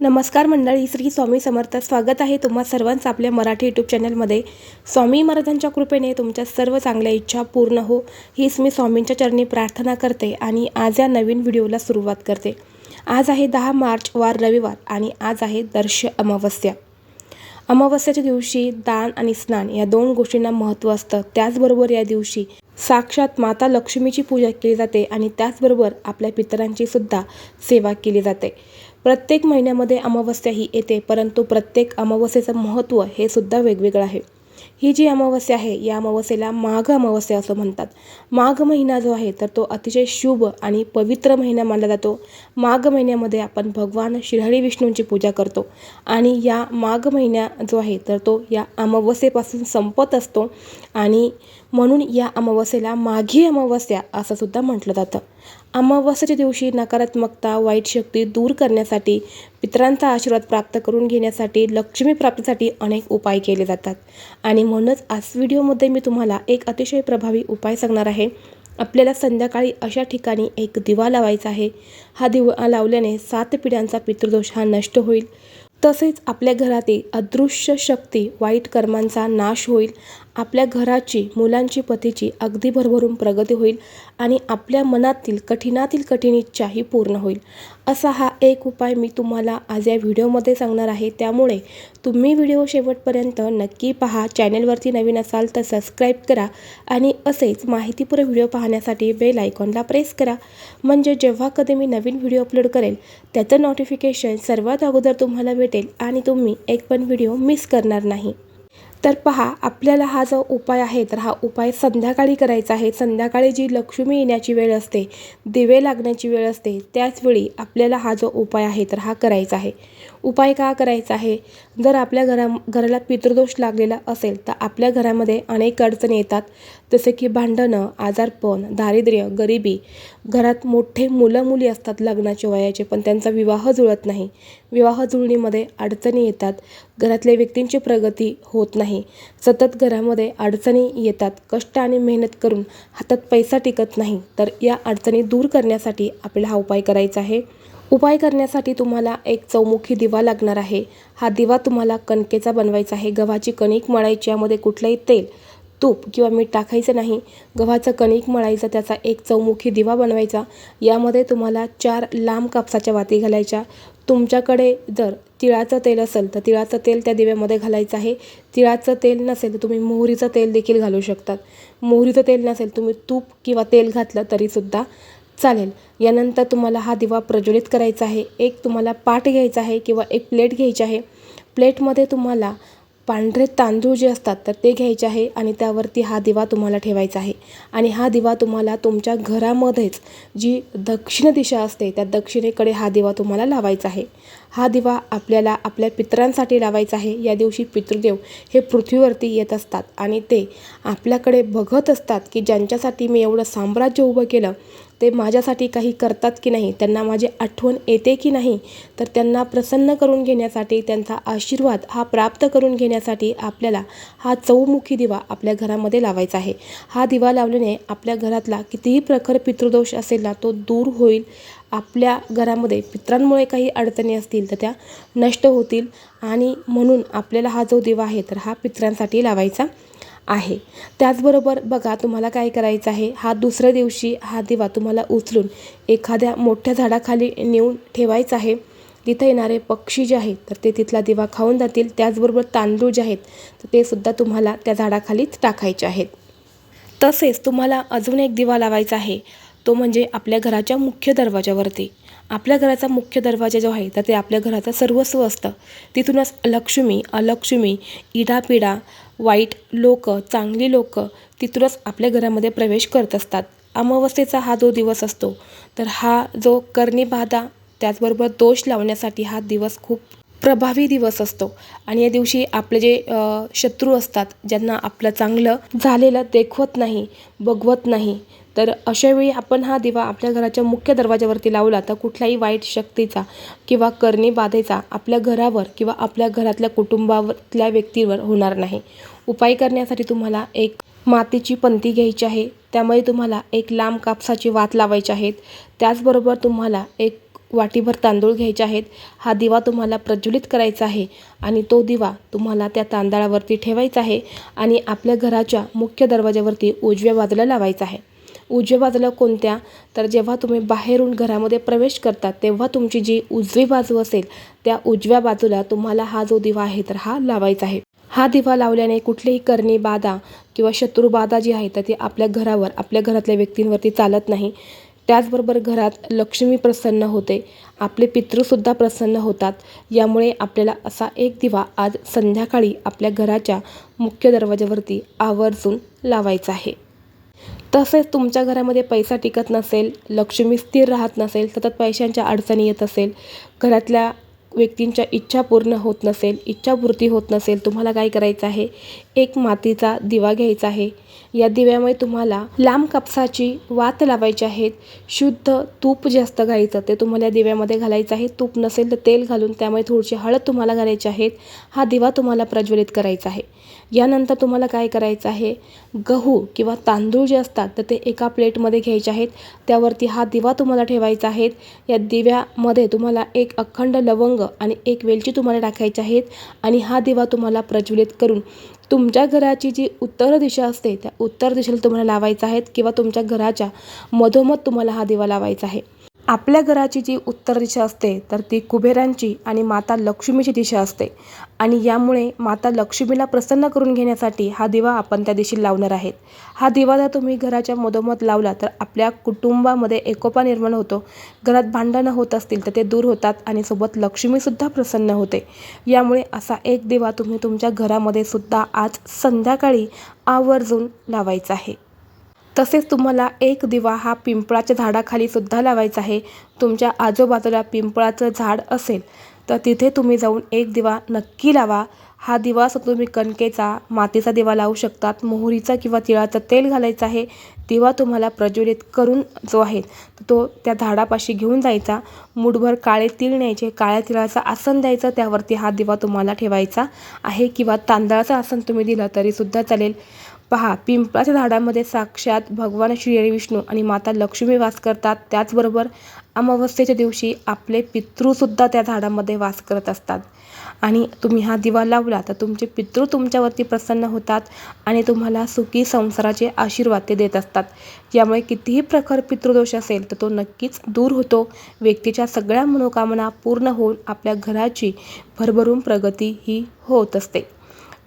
नमस्कार मंडळी श्री स्वामी समर्थ. स्वागत आहे तुम्हा सर्वांचं आपल्या मराठी यूट्यूब चॅनलमध्ये स्वामी महाराजांच्या कृपेने तुमच्या सर्व चांगल्या इच्छा पूर्ण हो हीच मी स्वामींच्या चरणी प्रार्थना करते आणि आज या नवीन व्हिडिओला सुरुवात करते. आज आहे दहा मार्च वार रविवार आणि आज आहे दर्श अमावस्या. अमावस्याच्या दिवशी दान आणि स्नान या दोन गोष्टींना महत्त्व असतं. त्याचबरोबर या दिवशी साक्षात माता लक्ष्मीची पूजा केली जाते आणि त्याचबरोबर आपल्या पितरांची सुद्धा सेवा केली जाते. प्रत्येक महिन्यामध्ये अमावस्या ही येते परंतु प्रत्येक अमावस्येचं महत्त्व हे सुद्धा वेगवेगळं आहे. ही जी अमावस्या आहे या अमावस्येला माघ अमावस्या असं म्हणतात. माघ महिना जो आहे तर तो अतिशय शुभ आणि पवित्र महिना मानला जातो. माघ महिन्यामध्ये आपण भगवान श्रीहरी विष्णूंची पूजा करतो आणि या माघ महिना जो आहे तर तो या अमावस्येपासून संपत असतो आणि म्हणून या अमावस्येला माघी अमावस्या असं सुद्धा म्हटलं जातं. अमावस्येच्या दिवशी नकारात्मकता वाईट शक्ती दूर करण्यासाठी पितरांचा आशीर्वाद प्राप्त करून घेण्यासाठी लक्ष्मी प्राप्तीसाठी अनेक उपाय केले जातात. आणि म्हणूनच आज व्हिडिओमध्ये मी तुम्हाला एक अतिशय प्रभावी उपाय सांगणार आहे. आपल्याला संध्याकाळी अशा ठिकाणी एक दिवा लावायचा आहे. हा दिवा लावल्याने सात पिढ्यांचा पितृदोष हा नष्ट होईल. तसेच आपल्या घरातील अदृश्य शक्ती वाईट कर्मांचा नाश होईल. आपल्या घराची मुलांची पतीची अगदी भरभरून प्रगती होईल. आणि आपल्या मनातील कठीणातील कठीण इच्छाही पूर्ण होईल. असा हा एक उपाय मी तुम्हाला आज या व्हिडिओमध्ये सांगणार आहे. त्यामुळे तुम्ही व्हिडिओ शेवटपर्यंत नक्की पहा. चॅनलवरती नवीन असाल तर सबस्क्राईब करा आणि असेच माहितीपूर्ण व्हिडिओ पाहण्यासाठी बेल आयकॉनला प्रेस करा. म्हणजे जेव्हा कधी मी नवीन व्हिडिओ अपलोड करेल त्याचं नोटिफिकेशन सर्वात अगोदर तुम्हाला भेटेल आणि तुम्ही एक पण व्हिडिओ मिस करणार नाही. तर पहा आपल्याला हा जो उपाय आहे तर हा उपाय संध्याकाळी करायचा आहे. संध्याकाळी जी लक्ष्मी येण्याची वेळ असते दिवे लागण्याची वेळ असते त्याचवेळी आपल्याला हा जो उपाय आहे तर हा करायचा आहे. उपाय का करायचा आहे? जर आपल्या घरा घराला पितृदोष लागलेला असेल तर आपल्या घरामध्ये अनेक अडचणी येतात. जसे की भांडणं आजारपण दारिद्र्य गरिबी. घरात मोठे मुलं मुली असतात लग्नाचे वयाचे पण त्यांचा विवाह जुळत नाही. विवाह जुळणीमध्ये अडचणी येतात. घरातल्या व्यक्तींची प्रगती होत नाही. सतत घरामध्ये अडचणी येतात. कष्ट आणि मेहनत करून हातात पैसा टिकत नाही. तर या अडचणी दूर करण्यासाठी आपल्याला हा उपाय करायचा आहे. उपाय करण्यासाठी तुम्हाला एक चौमुखी दिवा लागणार आहे. हा दिवा तुम्हाला कणकेचा बनवायचा आहे. गव्हाची कणिक मळायची यामध्ये कुठलंही तेल तूप किंवा मीठ टाकायचं नाही. गव्हाचं कणिक मळायचं त्याचा एक चौमुखी दिवा बनवायचा. यामध्ये तुम्हाला चार लांब कापसाच्या वाती घालायच्या. तुमच्याकडे जर तिळाचं तेल असेल तर तिळाचं तेल त्या दिव्यामध्ये घालायचं आहे. तिळाचं तेल नसेल तर तुम्ही मोहरीचं तेल देखील घालू शकतात. मोहरीचं तेल नसेल तुम्ही तूप किंवा तेल घातलं तरीसुद्धा चालेल. यानंतर तुम्हाला हा दिवा प्रज्वलित करायचा आहे. एक तुम्हाला पाट घ्यायचा आहे किंवा एक प्लेट घ्यायची आहे. प्लेटमध्ये तुम्हाला पांढरे तांदूळ जे असतात तर ते घ्यायचे आहे आणि त्यावरती हा दिवा तुम्हाला ठेवायचा आहे. आणि हा दिवा तुम्हाला तुमच्या घरामध्येच जी दक्षिण दिशा असते त्या दक्षिणेकडे हा दिवा तुम्हाला लावायचा आहे. हा दिवा आपल्याला आपल्या पितरांसाठी लावायचा आहे. या दिवशी पितृदेव हे पृथ्वीवरती येत असतात आणि ते आपल्याकडे बघत असतात की ज्यांच्यासाठी मी एवढं साम्राज्य उभं केलं ते माझ्यासाठी काही करतात की नाही त्यांना माझी आठवण येते की नाही तर त्यांना प्रसन्न करून घेण्यासाठी त्यांचा आशीर्वाद हा प्राप्त करून घेण्यासाठी आपल्याला हा चौमुखी दिवा आपल्या घरामध्ये लावायचा आहे. हा दिवा लावल्याने आपल्या घरातला कितीही प्रखर पितृदोष असेल ना तो दूर होईल. आपल्या घरामध्ये पित्रांमुळे काही अडचणी असतील तर त्या नष्ट होतील. आणि म्हणून आपल्याला हा जो दिवा आहे तर हा पित्रांसाठी लावायचा आहे. त्याचबरोबर बघा तुम्हाला काय करायचं आहे? हा दुसऱ्या दिवशी हा दिवा तुम्हाला उचलून एखाद्या मोठ्या झाडाखाली नेऊन ठेवायचा आहे. तिथं येणारे पक्षी जे आहेत तर ते तिथला दिवा खाऊन जातील. त्याचबरोबर तांदूळ जे आहेत तर ते सुद्धा तुम्हाला त्या झाडाखालीच टाकायचे आहेत. तसेच तुम्हाला अजून एक दिवा लावायचा आहे. तो म्हणजे आपल्या घराच्या मुख्य दरवाजावरती आपल्या घराचा मुख्य दरवाजा जो आहे तर ते आपल्या घराचं सर्वस्व असतं. तिथूनच लक्ष्मी अलक्ष्मी इडापिडा वाईट लोक चांगली लोक तिथूनच आपल्या घरामध्ये प्रवेश करत असतात. अमावस्येचा हा जो दिवस असतो तर हा जो कर्णीबाधा त्याचबरोबर दोष लावण्यासाठी हा दिवस खूप प्रभावी दिवस असतो. आणि या दिवशी आपले जे शत्रू असतात ज्यांना आपलं चांगलं झालेलं देखवत नाही बघवत नाही तर अशावेळी आपण हा दिवा आपल्या घराच्या मुख्य दरवाजावरती लावला तर कुठल्याही वाईट शक्तीचा किंवा करणी बाधेचा आपल्या घरावर किंवा आपल्या घरातल्या कुटुंबातल्या व्यक्तीवर होणार नाही. उपाय करण्यासाठी तुम्हाला एक मातीची पंती घ्यायची आहे. त्यामध्ये तुम्हाला एक लांब कापसाची वात लावायची आहेत त्याचबरोबर तुम्हाला एक वाटीभर तांदूळ घ्यायचे आहेत. हा दिवा तुम्हाला प्रज्वलित करायचा आहे आणि तो दिवा तुम्हाला त्या तांदळावरती ठेवायचा आहे आणि आपल्या घराच्या मुख्य दरवाजावरती उजव्या बाजूला लावायचा आहे. उजव्या बाजूला कोणत्या? तर जेव्हा तुम्ही बाहेरून घरामध्ये प्रवेश करता तेव्हा तुमची जी उजवी बाजू असेल त्या उजव्या बाजूला तुम्हाला हा जो दिवा आहे तर हा लावायचा आहे. हा दिवा लावल्याने कुठलीही करणी बाधा किंवा शत्रू बाधा जी आहे तर ती आपल्या घरावर आपल्या घरातल्या व्यक्तींवरती चालत नाही. त्याचबरोबर घरात लक्ष्मी प्रसन्न होते आपले पितृसुद्धा प्रसन्न होतात. यामुळे आपल्याला असा एक दिवा आज संध्याकाळी आपल्या घराच्या मुख्य दरवाजावरती आवर्जून लावायचा आहे. तसेच तुमच्या घरामध्ये पैसा टिकत नसेल लक्ष्मी स्थिर राहत नसेल सतत पैशांच्या अडचणी येत असेल घरातल्या व्यक्तींच्या इच्छा पूर्ण होत नसेल इच्छापूर्ती होत नसेल तुम्हाला काय करायचं आहे? एक मातीचा दिवा घ्यायचा आहे. या दिव्यामुळे तुम्हाला लांब कापसाची वात लावायची आहेत. शुद्ध तूप जास्त असतं ते तुम्हाला या दिव्यामध्ये घालायचं आहे. तूप नसेल तर तेल घालून त्यामुळे थोडीशी हळद तुम्हाला घालायची आहेत. हा दिवा तुम्हाला प्रज्वलित करायचा आहे. यानंतर तुम्हाला काय करायचं आहे? गहू किंवा तांदूळ जे असतात तर ते एका प्लेटमध्ये घ्यायचे आहेत. त्यावरती हा दिवा तुम्हाला ठेवायचा आहे. या दिव्यामध्ये तुम्हाला एक अखंड लवंग आणि एक वेलची तुम्हाला टाकायची आहेत आणि हा दिवा तुम्हाला प्रज्वलित करून तुमच्या घराची जी उत्तर दिशा असते त्या उत्तर दिशेला तुम्हाला लावायचा आहे किंवा तुमच्या घराच्या मधोमध तुम्हाला हा दिवा लावायचा आहे. आपल्या घराची जी उत्तर दिशा असते तर ती कुबेरांची आणि माता लक्ष्मीची दिशा असते. आणि यामुळे माता लक्ष्मीला प्रसन्न करून घेण्यासाठी हा दिवा आपण त्या दिवशी लावणार आहेत. हा दिवा जर तुम्ही घराच्या मधोमध लावला तर आपल्या कुटुंबामध्ये एकोपा निर्माण होतो. घरात भांडणं होत असतील तर ते दूर होतात आणि सोबत लक्ष्मीसुद्धा प्रसन्न होते. यामुळे असा एक दिवा तुम्ही तुमच्या घरामध्ये सुद्धा आज संध्याकाळी आवर्जून लावायचा आहे. तसेच तुम्हाला एक दिवा हा पिंपळाच्या झाडाखाली सुद्धा लावायचा आहे. तुमच्या आजूबाजूला पिंपळाचं झाड असेल तर तिथे तुम्ही जाऊन एक दिवा नक्की लावा. हा दिवा असं तुम्ही कणकेचा मातीचा दिवा लावू शकतात मोहरीचा किंवा तिळाचं तेल घालायचं आहे. दिवा तुम्हाला प्रज्वलित करून जो आहे तो त्या झाडापाशी घेऊन जायचा. मुठभर काळे तीळ न्यायचे. काळ्या तिळाचं आसन द्यायचं. त्यावरती हा दिवा तुम्हाला ठेवायचा आहे किंवा तांदळाचं आसन तुम्ही दिलं तरीसुद्धा चालेल. पहा पिंपळाच्या झाडामध्ये साक्षात भगवान श्री विष्णू आणि माता लक्ष्मी वास करतात. त्याचबरोबर अमावस्येच्या दिवशी आपले पितृसुद्धा त्या झाडामध्ये वास करत असतात. आणि तुम्ही हा दिवा लावला तर तुमचे पितृ तुमच्यावरती प्रसन्न होतात आणि तुम्हाला सुखी संसाराचे आशीर्वाद ते देत असतात. यामुळे कितीही प्रखर पितृदोष असेल तर तो नक्कीच दूर होतो. व्यक्तीच्या सगळ्या मनोकामना पूर्ण होऊन आपल्या घराची भरभरून प्रगती ही होत असते.